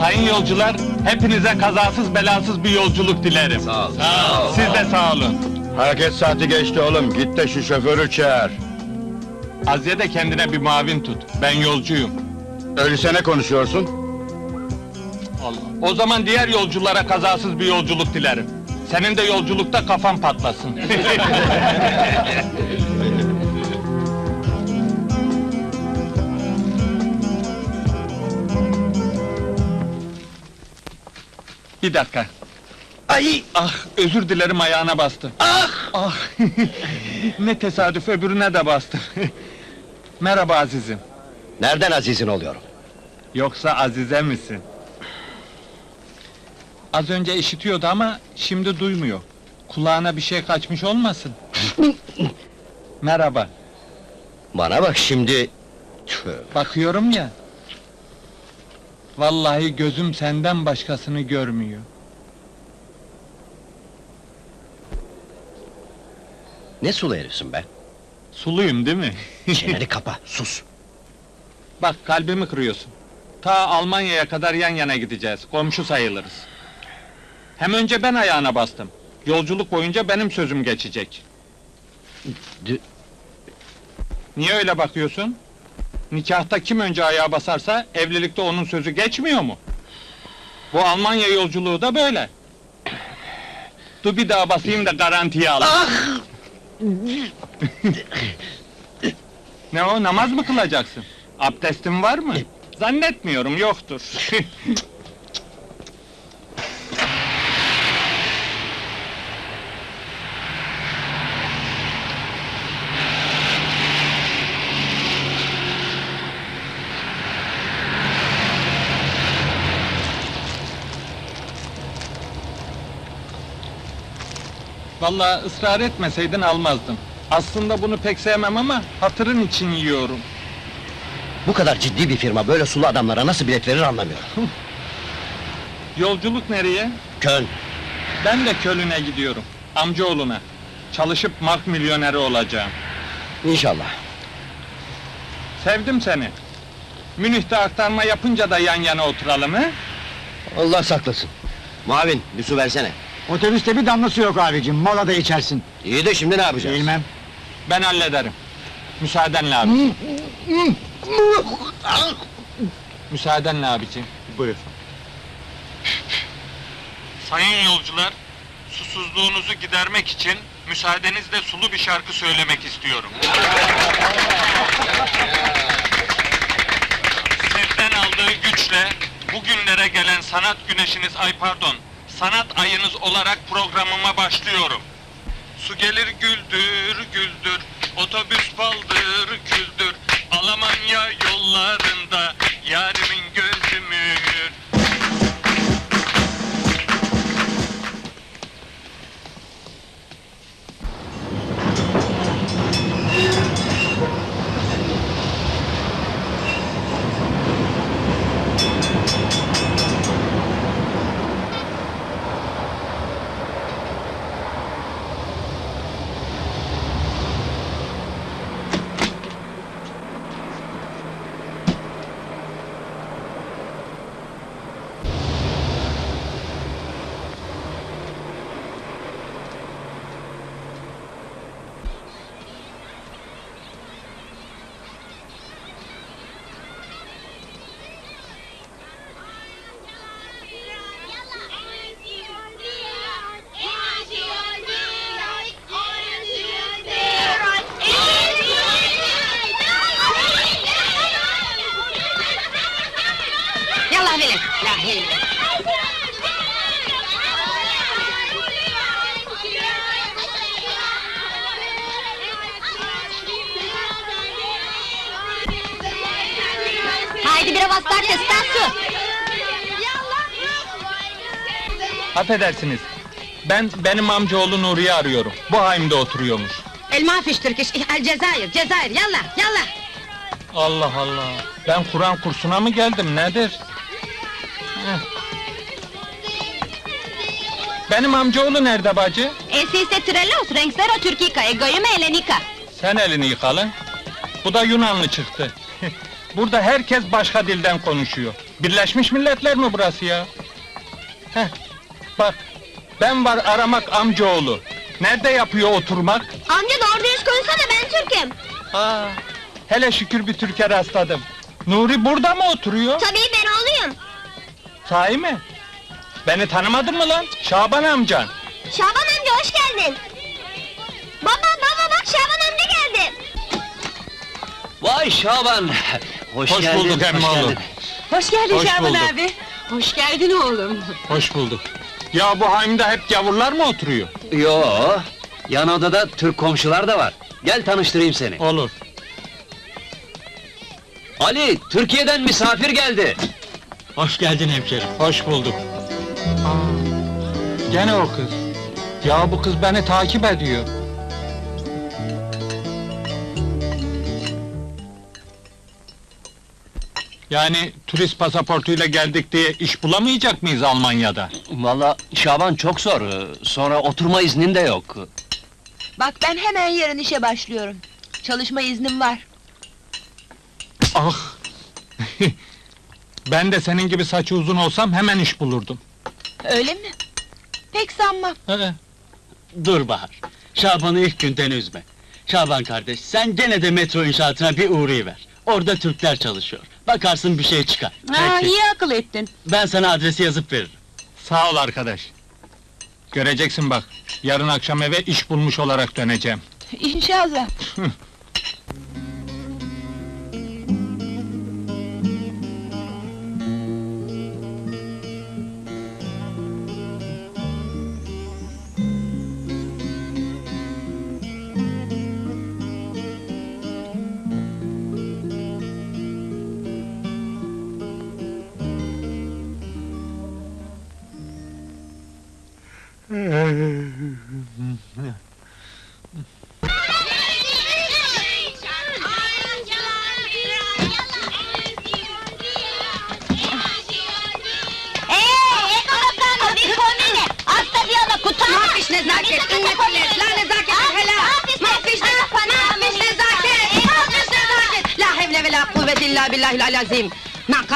Sayın yolcular, hepinize kazasız belasız bir yolculuk dilerim. Sağ ol. Siz de sağ olun. Hareket saati geçti oğlum. Git de şu şoförü çağır. Aziye de kendine bir mavin tut. Ben yolcuyum. Öyleyse ne konuşuyorsun? Allah. O zaman diğer yolculara kazasız bir yolculuk dilerim. Senin de yolculukta kafan patlasın. bir dakika. Ay! Ah, özür dilerim ayağına bastı. Ah! Ah, ne tesadüf öbürüne de bastı. Merhaba Aziz'im. Nereden azizin oluyorum? Yoksa Azize misin? Az önce işitiyordu ama şimdi duymuyor. Kulağına bir şey kaçmış olmasın? Merhaba. Bana bak şimdi... Tüh, Bakıyorum ya. Vallahi gözüm senden başkasını görmüyor. Ne sulu herifsin be? Suluyum değil mi? Çeneni kapa, sus! Bak kalbimi kırıyorsun. Ta Almanya'ya kadar yan yana gideceğiz. Komşu sayılırız. Hem önce ben ayağına bastım. Yolculuk boyunca benim sözüm geçecek. D- Niye öyle bakıyorsun? Nikahta kim önce ayağa basarsa evlilikte onun sözü geçmiyor mu? Bu Almanya yolculuğu da böyle. Dur bir daha basayım da garantiye al. ne o namaz mı kılacaksın? Abdestin var mı? Zannetmiyorum yoktur. Vallahi ısrar etmeseydin almazdım. Aslında bunu pek sevmem ama hatırın için yiyorum. Bu kadar ciddi bir firma böyle sulu adamlara nasıl bilet verir anlamıyorum. Yolculuk nereye? Köln, Ben de Kölün'e gidiyorum. Amcaoğluna. Çalışıp mark milyoneri olacağım. inşallah. Sevdim seni. Münih'te aktarma yapınca da yan yana oturalım he? Allah saklasın. Mavin, bir su versene. Otobüste bir damlası yok abicim, molada içersin. İyi de şimdi ne yapacağız? Bilmem. Ben hallederim. Müsaadenle abi. Müsaadenle abiciğim. Buyur. Sayın yolcular, susuzluğunuzu gidermek için müsaadenizle sulu bir şarkı söylemek istiyorum. Sizden aldığı güçle bugünlere gelen sanat güneşiniz ay pardon, sanat ayınız olarak programıma başlıyorum. Su gelir güldür güldür, otobüs baldır küldür, Almanya yollarında yarimin gözü cahil! Haydi biraz aslar testası! Affedersiniz, ben benim amcaoğlu Nuri'yi arıyorum. Bu haimde oturuyormuş. El mafiş el Cezayir, Cezayir, yallah, yallah! Allah Allah! Ben Kur'an kursuna mı geldim, nedir? Benim amcaoğlu nerede bacı? Esiste Trellos Renksero Türkika Egoyume Elenika Sen elini yıkalın. Bu da Yunanlı çıktı. Burada herkes başka dilden konuşuyor. Birleşmiş Milletler mi burası ya? Heh, bak, ben var aramak amcaoğlu. Nerede yapıyor oturmak? Amca doğru dürüst konuşsana ben Türk'üm. Aa, hele şükür bir Türk'e rastladım. Nuri burada mı oturuyor? Tabii oğluyum. Sahi mi? Beni tanımadın mı lan? Şaban amcan. Şaban amca hoş geldin. Baba baba bak Şaban amca geldi. Vay Şaban! Hoş, Hoş geldin, bulduk hoş emmoğlu. geldin. Hoş geldin Hoş Şaban bulduk. abi. Hoş geldin oğlum. Hoş bulduk. Ya bu haimde hep gavurlar mı oturuyor? Yo, yan odada Türk komşular da var. Gel tanıştırayım seni. Olur. Ali, Türkiye'den misafir geldi. Hoş geldin hemşerim. Hoş bulduk. Aa, gene o kız. Ya bu kız beni takip ediyor. Yani turist pasaportuyla geldik diye iş bulamayacak mıyız Almanya'da? Valla Şaban çok zor. Sonra oturma iznin de yok. Bak ben hemen yarın işe başlıyorum. Çalışma iznim var. Ah! ben de senin gibi saçı uzun olsam hemen iş bulurdum. Öyle mi? Pek sanmam. He. Dur Bahar. Şaban'ı ilk günden üzme. Şaban kardeş, sen gene de metro inşaatına bir uğrayıver. Orada Türkler çalışıyor. Bakarsın bir şey çıkar. Ha, iyi akıl ettin. Ben sana adresi yazıp veririm. Sağ ol arkadaş. Göreceksin bak, yarın akşam eve iş bulmuş olarak döneceğim. İnşallah.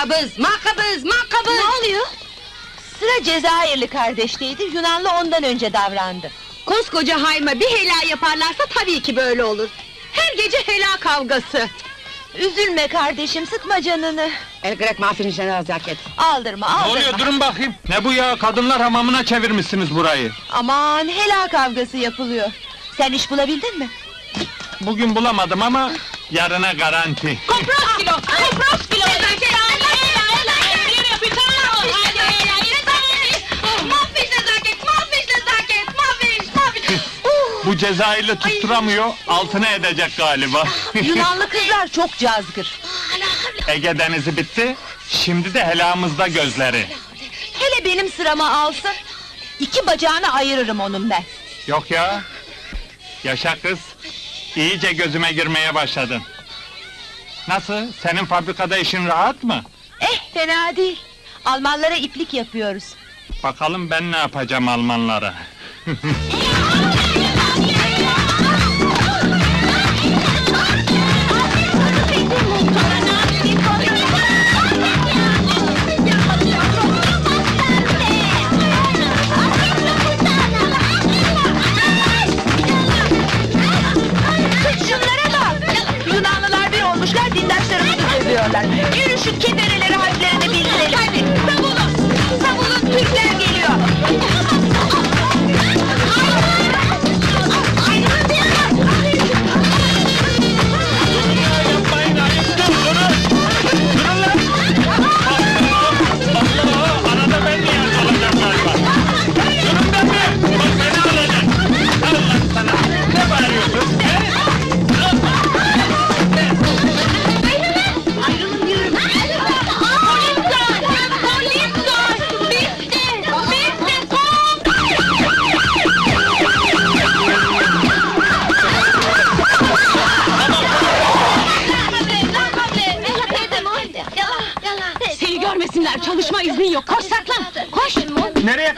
Makabız, makabız, makabız. Ne oluyor? Sıra Cezayirli kardeşteydi, Yunanlı ondan önce davrandı. Koskoca hayma bir helal yaparlarsa tabii ki böyle olur. Her gece helal kavgası. Üzülme kardeşim, sıkma canını. El grek ma fiş nezaket. Aldırma, Ne aldırma. oluyor durun bakayım. Ne bu ya, kadınlar hamamına çevirmişsiniz burayı. Aman, helal kavgası yapılıyor. Sen iş bulabildin mi? Bugün bulamadım ama yarına garanti. Kopros kilo, kopros kilo. Cezayirli tutturamıyor, altına edecek galiba. Yunanlı kızlar çok cazgır. Ege denizi bitti, şimdi de helamızda gözleri. Hele benim sırama alsın. İki bacağını ayırırım onun ben. Yok ya. Yaşa kız. İyice gözüme girmeye başladın. Nasıl? Senin fabrikada işin rahat mı? Eh, fena değil. Almanlara iplik yapıyoruz. Bakalım ben ne yapacağım Almanlara.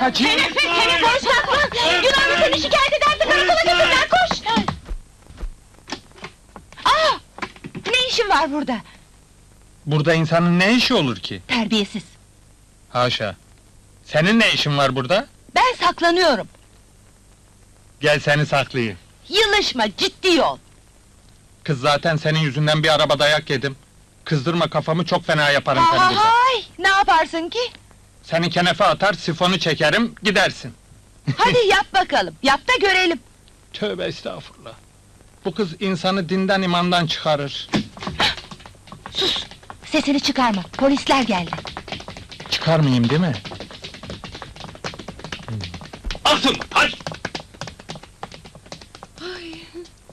Kaçayım? Seni koş saklan! Yunanlı seni şikayet ederse karakola götürürler, koş! Aa! Ne işin var burada? Burada insanın ne işi olur ki? Terbiyesiz. Haşa. Senin ne işin var burada? Ben saklanıyorum. Gel seni saklayayım. Yılışma, ciddi ol. Kız zaten senin yüzünden bir araba dayak yedim. Kızdırma kafamı çok fena yaparım seni burada. Hay, ne yaparsın ki? Seni kenefe atar, sifonu çekerim, gidersin. Hadi yap bakalım, yap da görelim. Tövbe estağfurullah. Bu kız insanı dinden imandan çıkarır. Sus, sesini çıkarma, polisler geldi. Çıkarmayayım değil mi? Achtung, halt!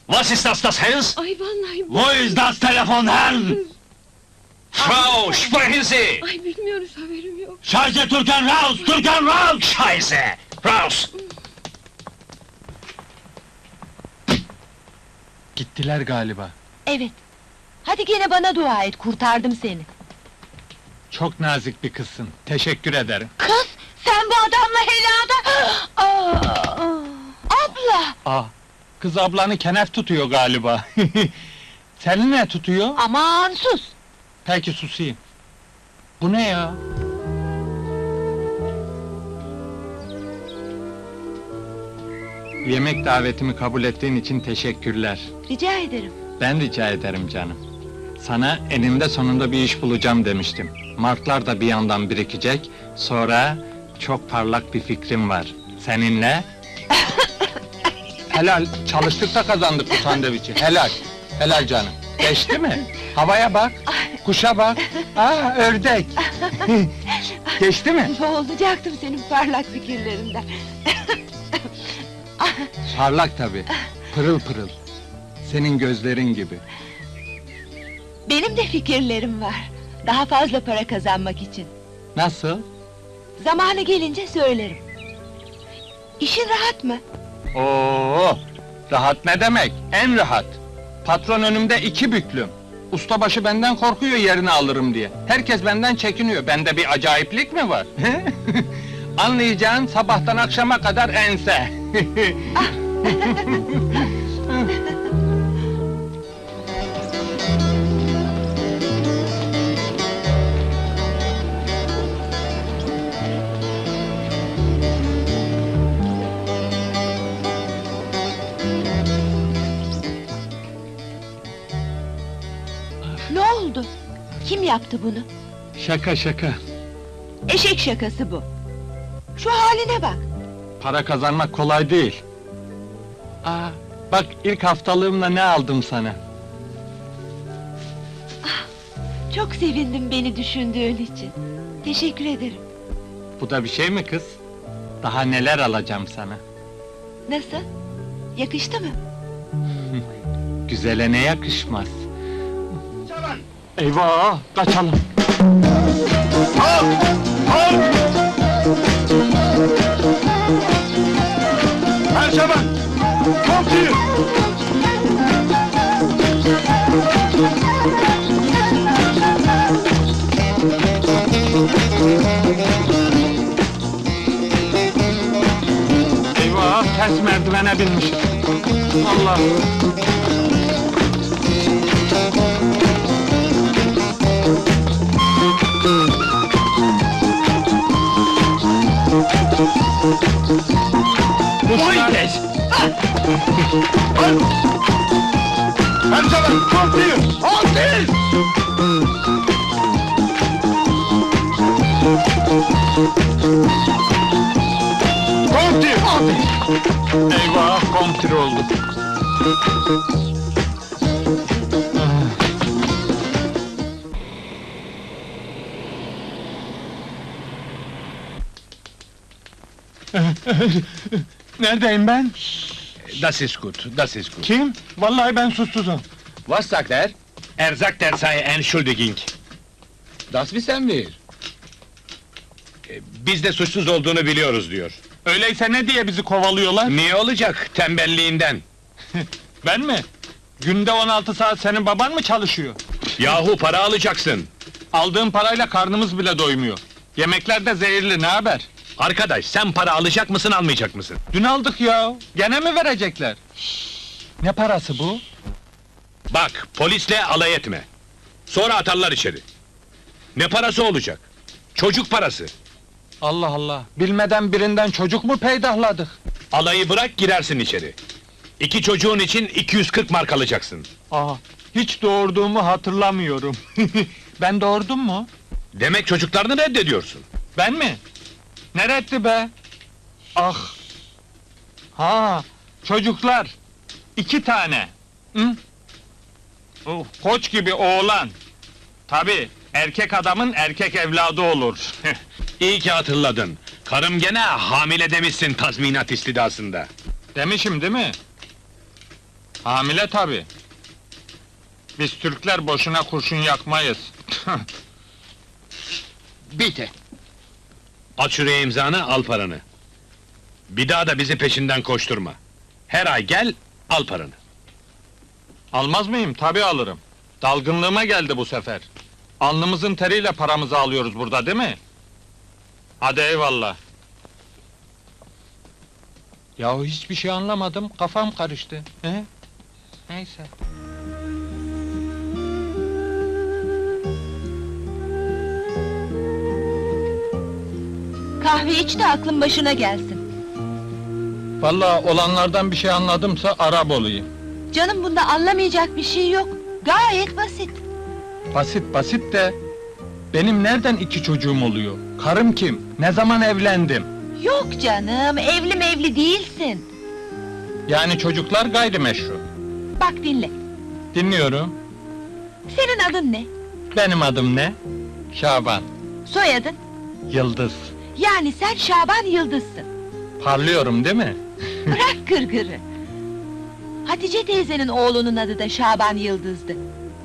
Was ist das, das Hens? Ay vallahi Wo ist das Telefon, Herrn? Frau, sprechen Sie! ay bilmiyoruz haberim yok. Scheiße, Türken raus, Türken raus! Scheiße, raus! Gittiler galiba. Evet. Hadi gene bana dua et, kurtardım seni. Çok nazik bir kızsın. Teşekkür ederim. Kız, sen bu adamla helada... Aa, abla! Aa, kız ablanı kenef tutuyor galiba. Seni ne tutuyor? Aman sus! Peki susayım. Bu ne ya? Yemek davetimi kabul ettiğin için teşekkürler. Rica ederim. Ben rica ederim canım. Sana eninde sonunda bir iş bulacağım demiştim. Marklar da bir yandan birikecek. Sonra çok parlak bir fikrim var. Seninle... Helal, çalıştık da kazandık bu sandviçi. Helal, helal canım. Geçti mi? Havaya bak, kuşa bak. Aa, ördek. Geçti mi? Boğulacaktım senin parlak fikirlerinden. Parlak tabii. Pırıl pırıl. Senin gözlerin gibi. Benim de fikirlerim var. Daha fazla para kazanmak için. Nasıl? Zamanı gelince söylerim. İşin rahat mı? Oo, rahat ne demek? En rahat. Patron önümde iki büklüm. Ustabaşı benden korkuyor yerini alırım diye. Herkes benden çekiniyor. Bende bir acayiplik mi var? Anlayacağın sabahtan akşama kadar ense. Kim yaptı bunu? şaka şaka. Eşek şakası bu. Şu haline bak. Para kazanmak kolay değil. Aa, bak ilk haftalığımla ne aldım sana. Çok sevindim beni düşündüğün için. Teşekkür ederim. Bu da bir şey mi kız? Daha neler alacağım sana. Nasıl? Yakıştı mı? Güzele ne yakışmaz. Eyvah, kaçalım. Her zaman! Komşu! Eyvah, ters merdivene binmişiz. Allah! Zaman! Komşu! Komşu! Komşu! Eyvah, kontir olduk. Neredeyim ben? Das ist gut, das ist gut. Kim? Vallahi ben susuzum. Was sagt er? Er sagt, er sei Entschuldigung. Das wissen wir. E, Biz de suçsuz olduğunu biliyoruz diyor. Öyleyse ne diye bizi kovalıyorlar? Niye olacak? Tembelliğinden. Ben mi? Günde 16 saat senin baban mı çalışıyor? Yahu para alacaksın. Aldığım parayla karnımız bile doymuyor. Yemekler de zehirli, ne haber? Arkadaş sen para alacak mısın almayacak mısın? Dün aldık ya, gene mi verecekler? Ne parası bu? Bak polisle alay etme. Sonra atarlar içeri. Ne parası olacak? Çocuk parası. Allah Allah, bilmeden birinden çocuk mu peydahladık? Alayı bırak girersin içeri. İki çocuğun için 240 mark alacaksın. Aa, hiç doğurduğumu hatırlamıyorum. ben doğurdum mu? Demek çocuklarını reddediyorsun. Ben mi? Neretti be? Ah! Ha, çocuklar! iki tane! Hı? Oh, koç gibi oğlan! Tabi, erkek adamın erkek evladı olur. İyi ki hatırladın. Karım gene hamile demişsin tazminat istidasında. Demişim değil mi? Hamile tabi. Biz Türkler boşuna kurşun yakmayız. Bitti. At şuraya imzanı, al paranı. Bir daha da bizi peşinden koşturma. Her ay gel, al paranı. Almaz mıyım? Tabi alırım. Dalgınlığıma geldi bu sefer. Alnımızın teriyle paramızı alıyoruz burada değil mi? Hadi eyvallah. Yahu hiçbir şey anlamadım, kafam karıştı. He? Neyse. Kahve iç de aklın başına gelsin. Vallahi olanlardan bir şey anladımsa Arap olayım. Canım bunda anlamayacak bir şey yok. Gayet basit. Basit basit de... Benim nereden iki çocuğum oluyor? Karım kim? Ne zaman evlendim? Yok canım, evli mevli değilsin. Yani çocuklar gayrimeşru. Bak dinle. Dinliyorum. Senin adın ne? Benim adım ne? Şaban. Soyadın? Yıldız. Yani sen Şaban Yıldız'sın. Parlıyorum değil mi? Bırak gırgırı. Hatice teyzenin oğlunun adı da Şaban Yıldız'dı.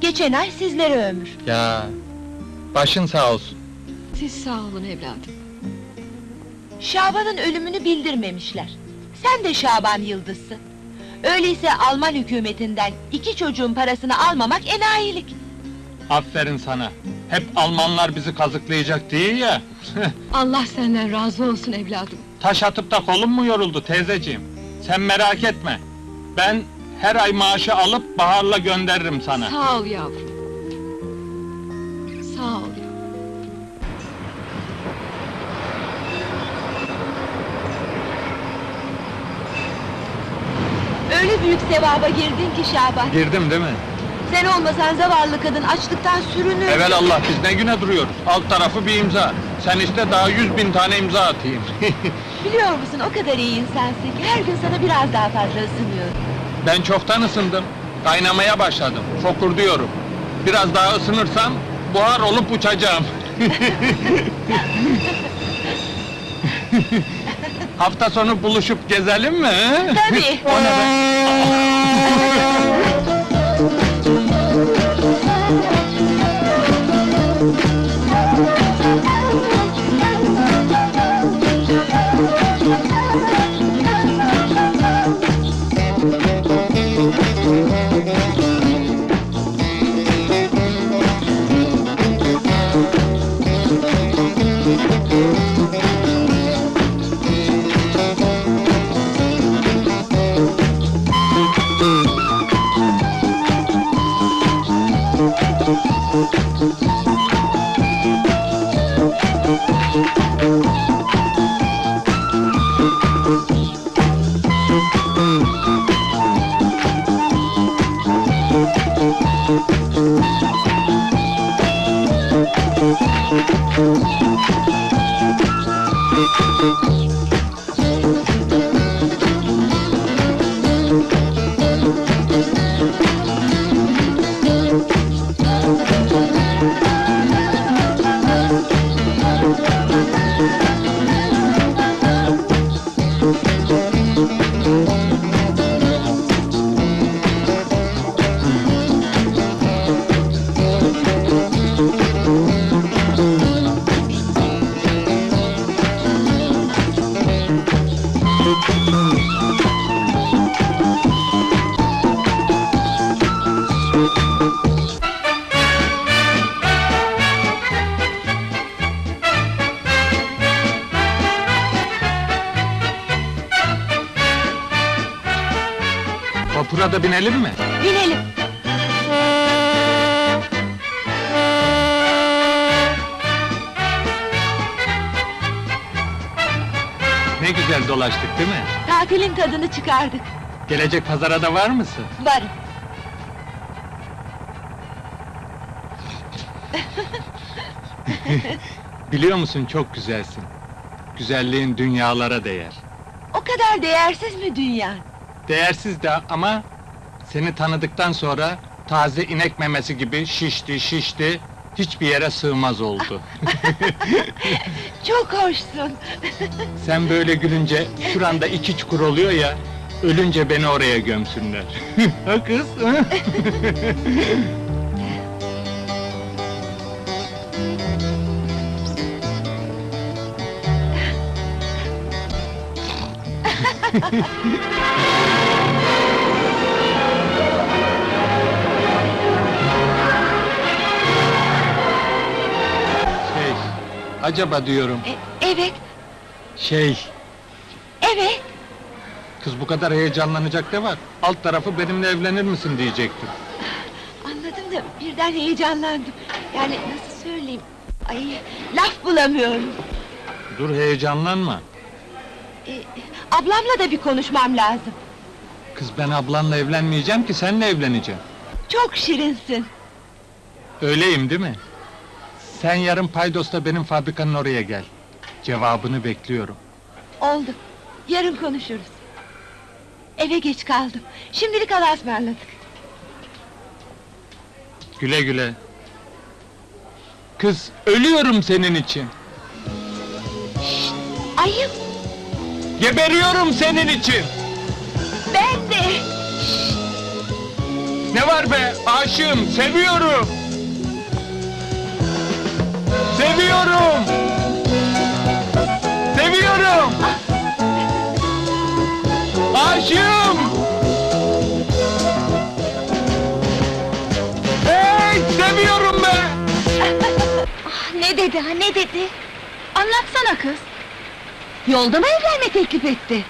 Geçen ay sizlere ömür. Ya başın sağ olsun. Siz sağ olun evladım. Şaban'ın ölümünü bildirmemişler. Sen de Şaban Yıldız'sın. Öyleyse Alman hükümetinden iki çocuğun parasını almamak enayilik. Aferin sana. Hep Almanlar bizi kazıklayacak diye ya. Allah senden razı olsun evladım. Taş atıp da kolum mu yoruldu teyzeciğim? Sen merak etme. Ben her ay maaşı alıp Bahar'la gönderirim sana. Sağ ol yavrum. Sağ ol. Öyle büyük sevaba girdin ki Şaban. Girdim değil mi? Sen olmasan zavallı kadın açlıktan sürünür. Evel Allah biz ne güne duruyoruz? Alt tarafı bir imza. Sen iste daha yüz bin tane imza atayım. Biliyor musun o kadar iyi insansın ki her gün sana biraz daha fazla ısınıyorum. ben çoktan ısındım. Kaynamaya başladım. Fokur diyorum. Biraz daha ısınırsam buhar olup uçacağım. Hafta sonu buluşup gezelim mi? he? Tabii. o ne be? Thank you. vapura binelim mi? Binelim. Ne güzel dolaştık değil mi? Tatilin tadını çıkardık. Gelecek pazara da var mısın? Varım. Biliyor musun çok güzelsin. Güzelliğin dünyalara değer. O kadar değersiz mi dünya? Değersiz de ama seni tanıdıktan sonra taze inek memesi gibi şişti şişti hiçbir yere sığmaz oldu. Çok hoşsun. Sen böyle gülünce şuranda iki çukur oluyor ya ölünce beni oraya gömsünler. ha kız? ha? Acaba diyorum, E, evet, şey, evet. kız bu kadar heyecanlanacak ne var? Alt tarafı benimle evlenir misin diyecektim. Anladım da birden heyecanlandım. Yani nasıl söyleyeyim? Ay, laf bulamıyorum. Dur heyecanlanma. E, ablamla da bir konuşmam lazım. Kız ben ablanla evlenmeyeceğim ki seninle evleneceğim. Çok şirinsin. Öyleyim değil mi? Sen yarın Paydos'ta benim fabrikanın oraya gel. Cevabını bekliyorum. Oldu. Yarın konuşuruz. Eve geç kaldım. Şimdilik Allah'a ısmarladık. Güle güle. Kız ölüyorum senin için. Ayıp, Geberiyorum senin için. ben de. Ne var be? Aşığım, seviyorum. Seviyorum. Seviyorum. Aşığım. Hey, seviyorum be. Ne dedi ha, ne dedi? Anlatsana kız. Yolda mı evlenme teklif etti?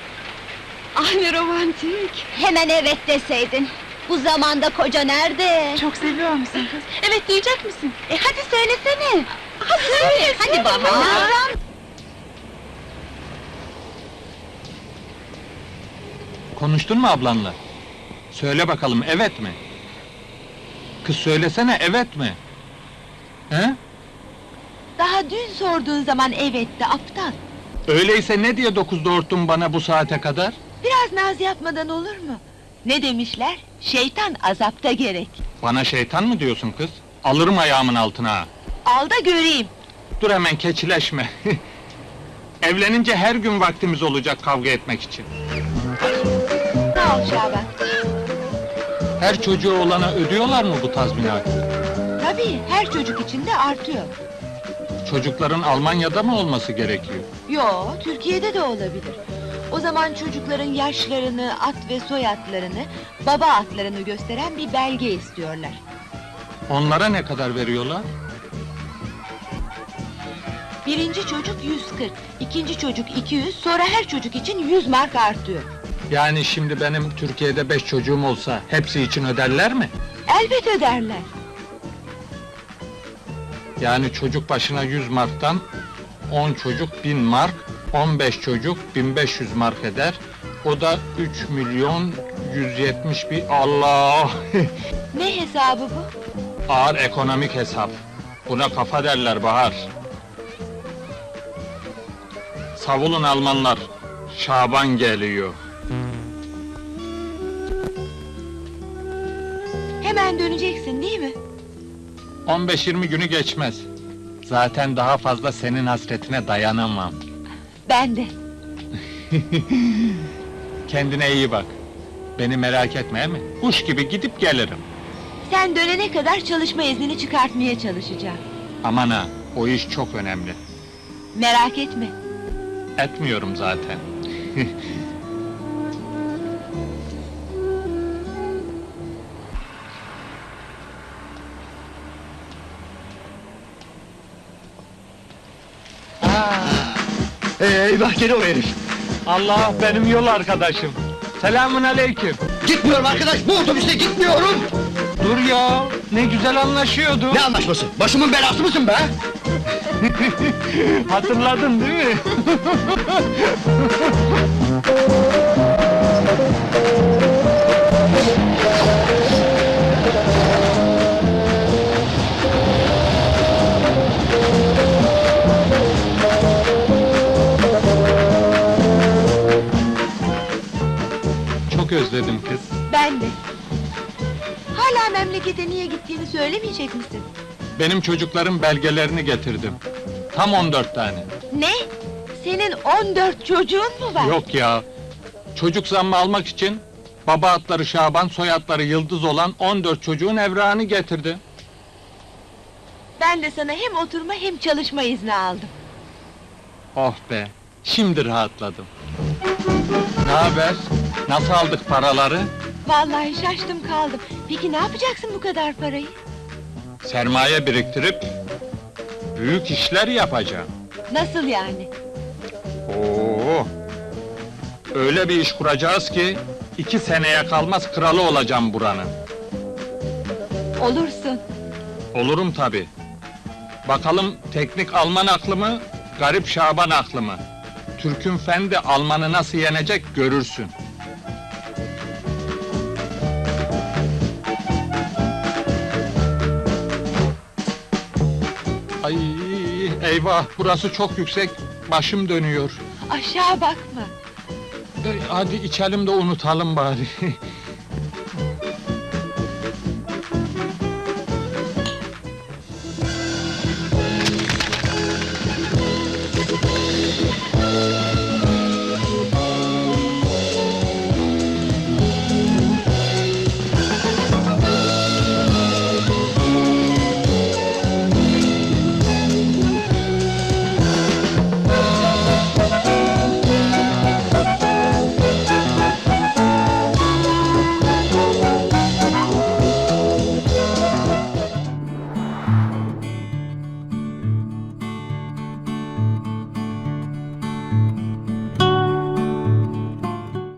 Ah ne romantik. Hemen evet deseydin. Bu zamanda koca nerede? Çok seviyor musun kız? Evet diyecek misin? E hadi söylesene. Hadi. Hadi baba. Konuştun mu ablanla? Söyle bakalım, evet mi? Kız söylesene, evet mi? He? Daha dün sorduğun zaman evetti aptal. Öyleyse ne diye dokuz doğurttun bana bu saate kadar? Biraz naz yapmadan olur mu? Ne demişler? Şeytan azapta gerek. Bana şeytan mı diyorsun kız? Alırım ayağımın altına ha. Al da göreyim. Dur hemen keçileşme. Evlenince her gün vaktimiz olacak kavga etmek için. Sağ ol Şaban. Her çocuğu olana ödüyorlar mı bu tazminatı? Tabii her çocuk için de artıyor. Çocukların Almanya'da mı olması gerekiyor? Yo, Türkiye'de de olabilir. O zaman çocukların yaşlarını, at ve soyadlarını, baba atlarını gösteren bir belge istiyorlar. Onlara ne kadar veriyorlar? Birinci çocuk 140, ikinci çocuk 200, sonra her çocuk için 100 mark artıyor. Yani şimdi benim Türkiye'de beş çocuğum olsa hepsi için öderler mi? Elbet öderler. Yani çocuk başına 100 marktan 10 çocuk 1000 mark, 15 çocuk 1500 mark eder. O da 3 milyon 170 bin... Allah! Ne hesabı bu? Ağır ekonomik hesap. Buna kafa derler Bahar. Savulun Almanlar. Şaban geliyor. Hemen döneceksin değil mi? 15-20 günü geçmez. Zaten daha fazla senin hasretine dayanamam. Ben de. Kendine iyi bak. Beni merak etme mi? Kuş gibi gidip gelirim. Sen dönene kadar çalışma iznini çıkartmaya çalışacağım. Aman ha, o iş çok önemli. Merak etme. Etmiyorum zaten. Eyvah gene o herif. Allah benim yol arkadaşım. Selamun aleyküm. Gitmiyorum arkadaş, bu otobüste gitmiyorum. Dur ya, ne güzel anlaşıyorduk. Ne anlaşması? Başımın belası mısın be? Hatırladın değil mi? Çok özledim kız. Ben de. Hala memlekete niye gittiğini söylemeyecek misin? Benim çocukların belgelerini getirdim. Tam 14 tane. Ne? Senin 14 çocuğun mu var? Yok ya. Çocuk zammı almak için baba adları Şaban, soyadları Yıldız olan 14 çocuğun evrağını getirdi. Ben de sana hem oturma hem çalışma izni aldım. Oh be, şimdi rahatladım. Ne haber? Nasıl aldık paraları? Vallahi şaştım kaldım. Peki ne yapacaksın bu kadar parayı? Sermaye biriktirip büyük işler yapacağım. Nasıl yani? Oo. Öyle bir iş kuracağız ki iki seneye kalmaz kralı olacağım buranın. Olursun. Olurum tabi. Bakalım teknik Alman aklı mı, garip Şaban aklı mı? Türk'ün fendi Alman'ı nasıl yenecek görürsün. Ay eyvah burası çok yüksek, başım dönüyor. Aşağı bakma. E, hadi içelim de unutalım bari.